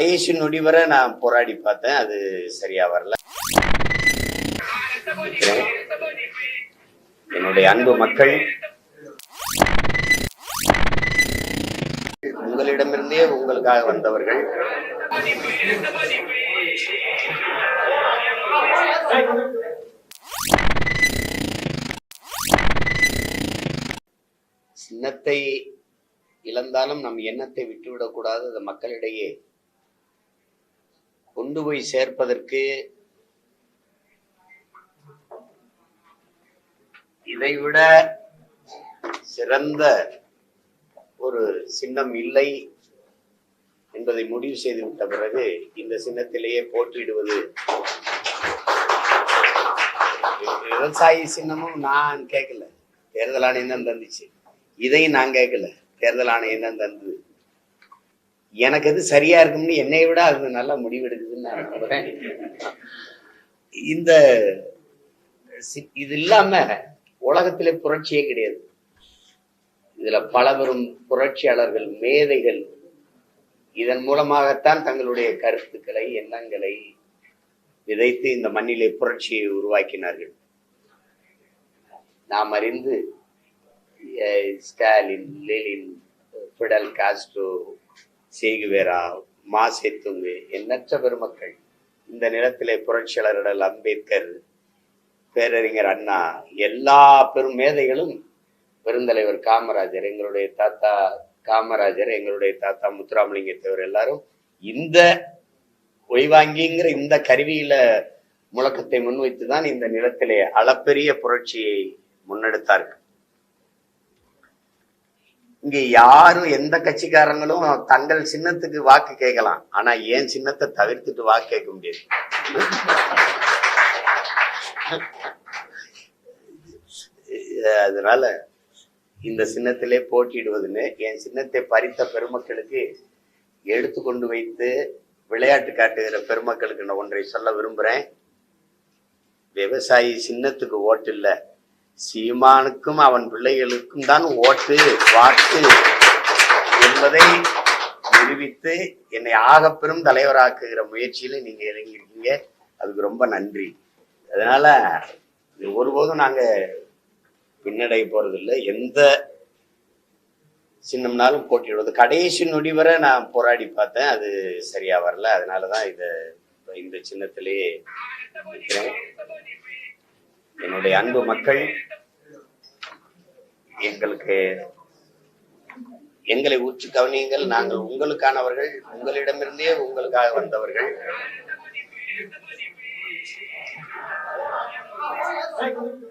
கடைசி நொடி வரை நான் போராடி பார்த்தேன். அது சரியா வரல. என்னுடைய அன்பு மக்கள் உங்களிடமிருந்தே உங்களுக்காக வந்தவர்கள் சின்னத்தை இழந்தாலும் நம் எண்ணத்தை விட்டுவிடக்கூடாது. அது மக்களிடையே கொண்டு போய் சேர்ப்பதற்கு இதைவிட சிறந்த ஒரு சின்னம் இல்லை என்பதை முடிவு செய்து விட்ட பிறகு இந்த சின்னத்திலேயே போட்டியிடுவது விவசாயி சின்னமும் நான் கேட்கல. தேர்தல் ஆணையம் தான் தந்துச்சு. இதையும் நான் கேட்கல. தேர்தல் ஆணையம் தான் தந்தது. எனக்கு அது சரியா இருக்கும்னு என்னை விட அது நல்லா முடிவெடுக்குதுன்னு நான் நம்புறேன். இந்த சி- இது இல்லாம உலகத்திலே புரட்சியே கிடையாது. இதுல பல பெரும் புரட்சியாளர்கள் மேதைகள் இதன் மூலமாகத்தான் தங்களுடைய கருத்துக்களை எண்ணங்களை விதைத்து இந்த மண்ணிலே புரட்சியை உருவாக்கினார்கள். நாம் அறிந்து Stalin Lenin Fidel Castro Che Guevara Mao Zedong எண்ணற்ற பெருமக்கள். இந்த நிலத்திலே புரட்சியாளர்கள் அம்பேத்கர் பேரறிஞர் அண்ணா எல்லா பெரும் மேதைகளும் பெருந்தலைவர் காமராஜர் எங்களுடைய தாத்தா காமராஜர் எங்களுடைய தாத்தா முத்துராமலிங்க தேவர் எல்லாரும் இந்த ஒய்வாங்கிங்கிற இந்த கருவியில முழக்கத்தை முன்வைத்து தான் இந்த நிலத்திலே அளப்பெரிய புரட்சியை முன்னெடுத்தார்கள். இங்க யாரும் எந்த கட்சிக்காரங்களும் தங்கள் சின்னத்துக்கு வாக்கு கேட்கலாம். ஆனா ஏன் சின்னத்தை தவிர்த்துட்டு வாக்கு கேட்க முடியாது? அதனால இந்த சின்னத்திலே போட்டியிடுவதுன்னு என் சின்னத்தை பறித்த பெருமக்களுக்கு எடுத்து கொண்டு வைத்து விளையாட்டு காட்டுகிற பெருமக்களுக்கு நான் ஒன்றை சொல்ல விரும்புகிறேன் விவசாயி சின்னத்துக்கு ஓட்டு இல்லை. சீமானுக்கும் அவன் பிள்ளைகளுக்கும் தான் ஓட்டு வாக்கு என்பதை நிரூபித்து என்னை ஆகப்பெரும் தலைவராக்குகிற முயற்சியில நீங்க இறங்கியிருக்கீங்க. அதுக்கு ரொம்ப நன்றி. அதனால இது ஒருபோதும் நாங்க பின்னடைய போறதில்லை. எந்த சின்னம்னாலும் போட்டியிடுவது கடைசி நொடி வரை நான் போராடி பார்த்தேன். அது சரியா வரல. அதனாலதான் இத இந்த சின்னத்திலேயே நினைக்கிறேன் என்னுடைய அன்பு மக்கள் எங்களுக்கு எங்களை ஊற்று கவனியுங்கள் நாங்கள் உங்களுக்கானவர்கள் உங்களிடமிருந்தே உங்களுக்காக வந்தவர்கள் Thank you.